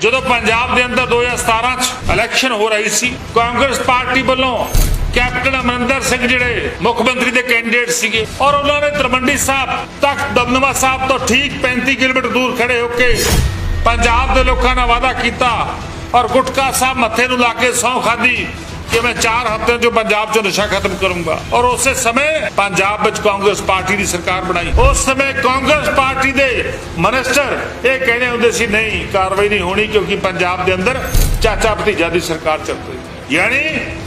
ਜਦੋਂ ਪੰਜਾਬ ਦੇ ਅੰਦਰ 2017 ਚ ਇਲੈਕਸ਼ਨ ਹੋ ਰਹੀ ਸੀ, ਕਾਂਗਰਸ ਪਾਰਟੀ ਵੱਲੋਂ ਕੈਪਟਨ ਅਮਰਿੰਦਰ ਸਿੰਘ ਜਿਹੜੇ ਮੁੱਖ ਮੰਤਰੀ ਦੇ ਕੈਂਡੀਡੇਟ ਸੀਗੇ ਔਰ ਉਹਨਾਂ ਨੇ ਤਰਮੰਡੀ ਸਾਹਿਬ ਤੱਕ ਦਮਦਮਾ ਸਾਹਿਬ ਤੋਂ ਠੀਕ 35 ਕਿਲੋਮੀਟਰ ਦੂਰ ਖੜੇ ਹੋ ਕੇ ਪੰਜਾਬ ਦੇ ਲੋਕਾਂ ਨਾਲ ਵਾਅਦਾ ਕੀਤਾ ਔਰ ਗੁਟਕਾ ਸਾਹਿਬ ਮੱਥੇ ਨੂੰ ਲਾ ਕੇ ਸਹੁੰ ਖਾਦੀ ਕਿ ਮੈਂ 4 ਹਫ਼ਤਿਆਂ 'ਚ ਪੰਜਾਬ 'ਚ ਨਸ਼ਾ ਖਤਮ ਕਰੂੰਗਾ। ਔਰ ਉਸੇ ਸਮੇਂ ਪੰਜਾਬ ਵਿੱਚ ਕਾਂਗਰਸ ਪਾਰਟੀ ਦੀ ਸਰਕਾਰ ਬਣਾਈ। ਉਸ ਸਮੇਂ ਕਾਂਗਰਸ ਪਾਰਟੀ ਦੇ ਮਨਿਸਟਰ ਇਹ ਕਹਿੰਦੇ ਹੁੰਦੇ ਸੀ, ਨਹੀਂ, ਕਾਰਵਾਈ ਨਹੀਂ ਹੋਣੀ ਕਿਉਂਕਿ ਪੰਜਾਬ ਦੇ ਅੰਦਰ ਚਾਚਾ ਭਤੀਜਾ ਦੀ ਸਰਕਾਰ ਚੱਲ ਰਹੀ ਯਾਨੀ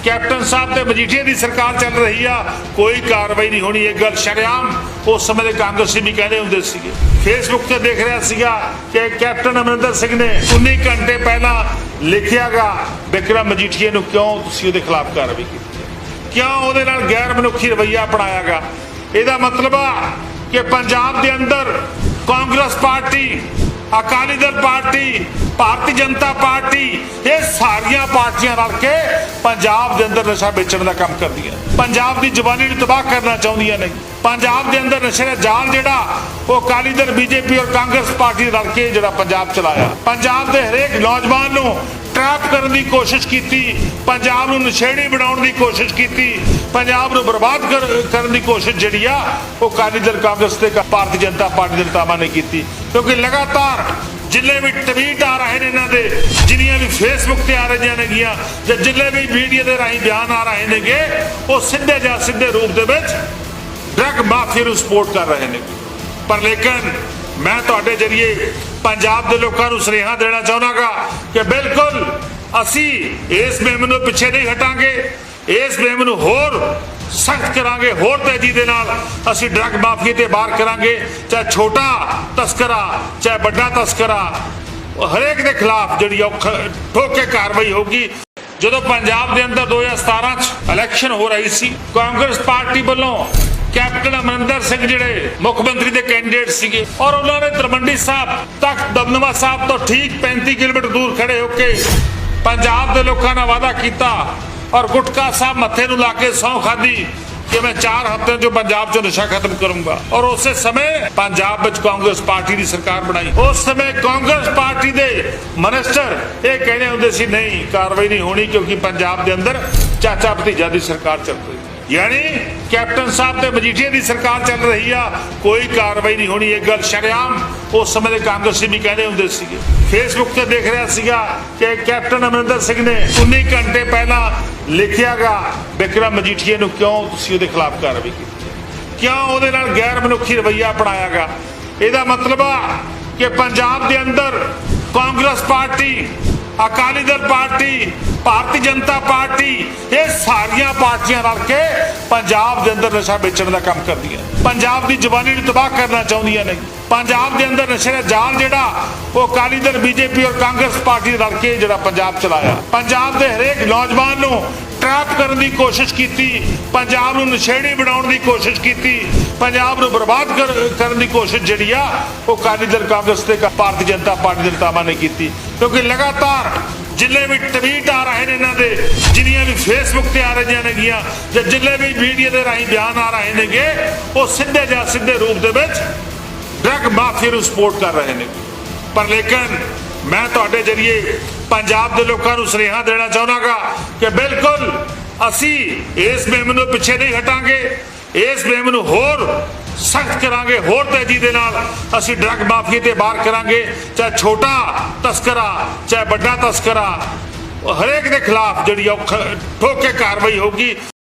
ਕੈਪਟਨ ਸਾਹਿਬ ਤੇ ਮਜੀਠੀਆ ਦੀ ਸਰਕਾਰ ਚੱਲ ਰਹੀ ਆ, ਕੋਈ ਕਾਰਵਾਈ ਨਹੀਂ ਹੋਣੀ। ਇਹ ਗੱਲ ਸ਼ਰਿਆਮ ਉਸ ਸਮੇਂ ਦੇ ਕਾਂਗਰਸੀ ਵੀ ਕਹਿੰਦੇ ਹੁੰਦੇ ਸੀਗੇ। ਫੇਸਬੁੱਕ ਤੇ ਦੇਖ ਰਿਹਾ ਸੀਗਾ ਕਿ ਕੈਪਟਨ ਅਮਰਿੰਦਰ ਸਿੰਘ ਨੇ 19 ਘੰਟੇ ਪਹਿਲਾਂ ਲਿਖਿਆਗਾ, ਬਿਕਰਮ ਮਜੀਠੀਏ ਨੂੰ ਕਿਉਂ ਤੁਸੀਂ ਉਹਦੇ ਖਿਲਾਫ ਕਾਰਵਾਈ ਕੀਤੀ? ਕਿਉਂ ਉਹਦੇ ਨਾਲ ਗੈਰ ਮਨੁੱਖੀ ਰਵੱਈਆ ਅਪਣਾਇਆਗਾ? ਇਹਦਾ ਮਤਲਬ ਆ ਕਿ ਪੰਜਾਬ ਦੇ ਅੰਦਰ Congress party Akali Dal party, Bharatiya Janata party, ਇਹ ਸਾਰੀਆਂ ਪਾਰਟੀਆਂ ਰਲ ਕੇ ਪੰਜਾਬ ਦੇ ਅੰਦਰ ਨਸ਼ਾ ਵੇਚਣ ਦਾ ਕੰਮ ਕਰਦੀਆਂ। ਪੰਜਾਬ ਦੀ ਜਵਾਨੀ ਨੂੰ ਤਬਾਹ ਕਰਨਾ ਚਾਹੁੰਦੀਆਂ ਨੇ। ਪੰਜਾਬ ਦੇ ਅੰਦਰ ਨਸ਼ੇ ਦਾ ਜਾਲ ਜਿਹੜਾ, ਉਹ ਅਕਾਲੀ ਦਲ, ਬੀਜੇਪੀ ਔਰ ਕਾਂਗਰਸ ਪਾਰਟੀ ਰਲ ਕੇ ਜਿਹੜਾ ਪੰਜਾਬ ਚਲਾਇਆ। ਪੰਜਾਬ ਦੇ ਹਰੇਕ ਨੌਜਵਾਨ ਨੂੰ ਟ੍ਰੈਪ ਕਰਨ ਦੀ ਕੋਸ਼ਿਸ਼ ਕੀਤੀ, ਪੰਜਾਬ ਨੂੰ ਨਸ਼ੇੜੀ ਬਣਾਉਣ ਦੀ ਕੋਸ਼ਿਸ਼ ਕੀਤੀ, ਪੰਜਾਬ ਨੂੰ ਬਰਬਾਦ ਕਰ- ਕਰਨ ਦੀ ਕੋਸ਼ਿਸ਼ ਜਿਹੜੀ ਆ, ਉਹ ਅਕਾਲੀ ਦਲ, ਕਾਂਗਰਸ ਤੇ ਭਾਰਤੀ ਜਨਤਾ ਪਾਰਟੀ ਦੇ ਨੇਤਾਵਾਂ ਨੇ ਕੀਤੀ। ਕਿਉਂਕਿ ਲਗਾਤਾਰ ਜਿੰਨੇ ਵੀ ਟਵੀਟ ਆ ਰਹੇ ਨੇ ਇਹਨਾਂ ਦੇ, ਜਿੰਨੀਆਂ ਵੀ ਫੇਸਬੁੱਕ ਤੇ ਆ ਰਹੀਆਂ ਨੇਗੀਆਂ ਜਾਂ ਜਿੰਨੇ ਵੀ ਮੀਡੀਆ ਦੇ ਰਾਹੀਂ ਬਿਆਨ ਆ ਰਹੇ ਨੇਗੇ, ਉਹ ਸਿੱਧੇ ਜਾਂ ਸਿੱਧੇ ਰੂਪ ਦੇ ਵਿੱਚ ਡਰਗ ਮਾਫੀਆ ਨੂੰ ਸਪੋਰਟ ਕਰ ਰਹੇ ਨੇ। ਪਰ ਲੇਕਿਨ ਮੈਂ ਤੁਹਾਡੇ ਜਰੀਏ ਪੰਜਾਬ ਦੇ ਲੋਕਾਂ ਨੂੰ ਸੁਨੇਹਾ ਦੇਣਾ ਚਾਹੁੰਦਾਗਾ ਕਿ ਬਿਲਕੁਲ ਅਸੀਂ ਇਸ ਮੁਹਿੰਮ ਨੂੰ ਪਿੱਛੇ ਨਹੀਂ ਹਟਾਂਗੇ, ਇਸ ਮੁਹਿੰਮ ਨੂੰ ਹੋਰ ਸਖਤ ਕਰਾਂਗੇ, ਹੋਰ ਤੇਜ਼ੀ ਦੇ ਨਾਲ ਅਸੀਂ ਡਰਗ ਮਾਫੀਆ ਤੇ ਬਾਹਰ ਕਰਾਂਗੇ, ਚਾਹੇ ਛੋਟਾ ਤਸਕਰਾ, ਚਾਹੇ ਵੱਡਾ ਤਸਕਰਾ, ਹਰੇਕ ਦੇ ਖਿਲਾਫ ਜਿਹੜੀ ਠੋਕ ਕੇ ਕਾਰਵਾਈ ਹੋਊਗੀ। ਜਦੋਂ ਪੰਜਾਬ ਦੇ ਅੰਦਰ 2017 ਚ ਇਲੈਕਸ਼ਨ ਹੋ ਰਹੀ ਸੀ, ਕਾਂਗਰਸ ਪਾਰਟੀ ਵੱਲੋਂ ਕੈਪਟਨ ਅਮਰਿੰਦਰ ਸਿੰਘ ਜਿਹੜੇ ਮੁੱਖ ਮੰਤਰੀ ਦੇ ਕੈਂਡੀਡੇਟ ਸੀਗੇ ਔਰ ਉਹਨਾਂ ਨੇ ਤਰਮੰਡੀ ਸਾਹਿਬ ਤੱਕ ਦਮਦਮਾ ਸਾਹਿਬ ਤੋਂ ਠੀਕ 35 ਕਿਲੋਮੀਟਰ ਦੂਰ ਖੜੇ ਹੋ ਕੇ ਪੰਜਾਬ ਦੇ ਲੋਕਾਂ ਨਾਲ ਵਾਅਦਾ ਕੀਤਾ ਔਰ ਗੁਟਕਾ ਸਾਹਿਬ ਮੱਥੇ ਨੂੰ ਲਾ ਕੇ ਸਹੁੰ ਖਾਦੀ ਕਿ ਮੈਂ 4 ਹਫ਼ਤਿਆਂ 'ਚ ਪੰਜਾਬ 'ਚ ਨਸ਼ਾ ਖਤਮ ਕਰੂੰਗਾ। ਔਰ ਉਸੇ ਸਮੇਂ ਪੰਜਾਬ ਵਿੱਚ ਕਾਂਗਰਸ ਪਾਰਟੀ ਦੀ ਸਰਕਾਰ ਬਣਾਈ। ਉਸ ਸਮੇਂ ਕਾਂਗਰਸ ਪਾਰਟੀ ਦੇ ਮਨਿਸਟਰ ਇਹ ਕਹਿੰਦੇ ਹੁੰਦੇ ਸੀ, ਨਹੀਂ, ਕਾਰਵਾਈ ਨਹੀਂ ਹੋਣੀ ਕਿਉਂਕਿ ਪੰਜਾਬ ਦੇ ਅੰਦਰ ਚਾਚਾ ਭਤੀਜਾ ਦੀ ਸਰਕਾਰ ਚੱਲ ਰਹੀ ਯਾਨੀ ਕੈਪਟਨ ਸਾਹਿਬ ਤੇ ਮਜੀਠੀਆ ਦੀ ਸਰਕਾਰ ਚੱਲ ਰਹੀ ਆ, ਕੋਈ ਕਾਰਵਾਈ ਨਹੀਂ ਹੋਣੀ। ਇਹ ਗੱਲ ਸ਼ਰਿਆਮ ਉਸ ਸਮੇਂ ਦੇ ਕਾਂਗਰਸੀ ਵੀ ਕਹਿੰਦੇ ਹੁੰਦੇ ਸੀਗੇ। ਫੇਸਬੁੱਕ ਤੇ ਦੇਖ ਰਿਹਾ ਸੀਗਾ ਕਿ ਕੈਪਟਨ ਅਮਰਿੰਦਰ ਸਿੰਘ ਨੇ 19 ਘੰਟੇ ਪਹਿਲਾਂ ਲਿਖਿਆਗਾ ਵਿਕਰਮ ਮਜੀਠੀਏ ਨੂੰ ਕਿਉਂ ਤੁਸੀਂ ਉਹਦੇ ਖਿਲਾਫ ਕਾਰਵਾਈ ਕੀਤੀ? ਕਿਉਂ ਉਹਦੇ ਨਾਲ ਗੈਰ ਮਨੁੱਖੀ ਰਵੱਈਆ ਅਪਣਾਇਆਗਾ? ਇਹਦਾ ਮਤਲਬ ਆ ਕਿ ਪੰਜਾਬ ਦੇ ਅੰਦਰ Congress party, Akali Dal party, Bharatiya Janata party ਸਾਰੀਆਂ ਪਾਰਟੀਆਂ ਰਲ ਕੇ ਪੰਜਾਬ ਦੇ ਅੰਦਰ ਨਸ਼ਾ ਵੇਚਣ ਦਾ ਕੰਮ ਕਰਦੀਆਂ। ਪੰਜਾਬ ਦੀ ਜਵਾਨੀ ਨੂੰ ਤਬਾਹ ਕਰਨਾ ਚਾਹੁੰਦੀਆਂ ਨੇ। ਪੰਜਾਬ ਦੇ ਅੰਦਰ ਨਸ਼ੇ ਦਾ ਜਾਲ ਜਿਹੜਾ, ਉਹ ਅਕਾਲੀ ਦਲ, ਬੀਜੇਪੀ ਔਰ ਕਾਂਗਰਸ ਪਾਰਟੀ ਰਲ ਕੇ ਜਿਹੜਾ ਪੰਜਾਬ ਚਲਾਇਆ। ਪੰਜਾਬ ਦੇ ਹਰੇਕ ਨੌਜਵਾਨ ਨੂੰ ਟਰੈਪ ਕਰਨ ਦੀ ਕੋਸ਼ਿਸ਼ ਕੀਤੀ, ਪੰਜਾਬ ਨੂੰ ਨਸ਼ੇੜੀ ਬਣਾਉਣ ਦੀ ਕੋਸ਼ਿਸ਼ ਕੀਤੀ, ਪੰਜਾਬ ਨੂੰ ਬਰਬਾਦ ਕਰਨ ਦੀ ਕੋਸ਼ਿਸ਼ ਜਿਹੜੀ ਆ, ਉਹ ਅਕਾਲੀ ਦਲ, ਕਾਂਗਰਸ ਤੇ ਭਾਰਤੀ ਜਨਤਾ ਪਾਰਟੀ ਦੇ ਨੇਤਾਵਾਂ ਨੇ ਕੀਤੀ। ਕਿਉਂਕਿ ਲਗਾਤਾਰ ਜਿੰਨੇ ਵੀ ਟਵੀਟ ਆ ਰਹੇ ਨੇ ਇਹਨਾਂ ਦੇ, ਜਿੰਨੀਆਂ ਵੀ ਫੇਸਬੁੱਕ ਤੇ ਆ ਰਹੀਆਂ ਨੇਗੀਆਂ ਜਾਂ ਜਿੰਨੇ ਵੀ ਮੀਡੀਆ ਦੇ ਰਾਹੀਂ ਬਿਆਨ ਆ ਰਹੇ ਨੇਗੇ, ਉਹ ਸਿੱਧੇ ਜਾਂ ਸਿੱਧੇ ਰੂਪ ਦੇ ਵਿੱਚ ਡਰਗ ਮਾਫੀਆ ਨੂੰ ਸਪੋਰਟ ਕਰ ਰਹੇ ਨੇ। ਪਰ ਲੇਕਿਨ ਮੈਂ ਤੁਹਾਡੇ ਜਰੀਏ ਪੰਜਾਬ ਦੇ ਲੋਕਾਂ ਨੂੰ ਸੁਨੇਹਾ ਦੇਣਾ ਚਾਹੁੰਦਾਗਾ ਕਿ ਬਿਲਕੁਲ ਅਸੀਂ ਇਸ ਮੁਹਿੰਮ ਨੂੰ ਪਿੱਛੇ ਨਹੀਂ ਹਟਾਂਗੇ, ਇਸ ਮੁਹਿੰਮ ਨੂੰ ਹੋਰ ਸਖਤ ਕਰਾਂਗੇ, ਹੋਰ ਤੇਜ਼ੀ ਦੇ ਨਾਲ ਅਸੀਂ ਡਰੱਗ ਮਾਫੀਆ ਤੇ ਬਾਹਰ ਕਰਾਂਗੇ, ਚਾਹੇ ਛੋਟਾ ਤਸਕਰਾ, ਚਾਹੇ ਵੱਡਾ ਤਸਕਰਾ, ਹਰੇਕ ਦੇ ਖਿਲਾਫ ਜਿਹੜੀ ਆ ਉਹ ਖ- ਠੋਕ ਕੇ ਕਾਰਵਾਈ ਹੋਊਗੀ।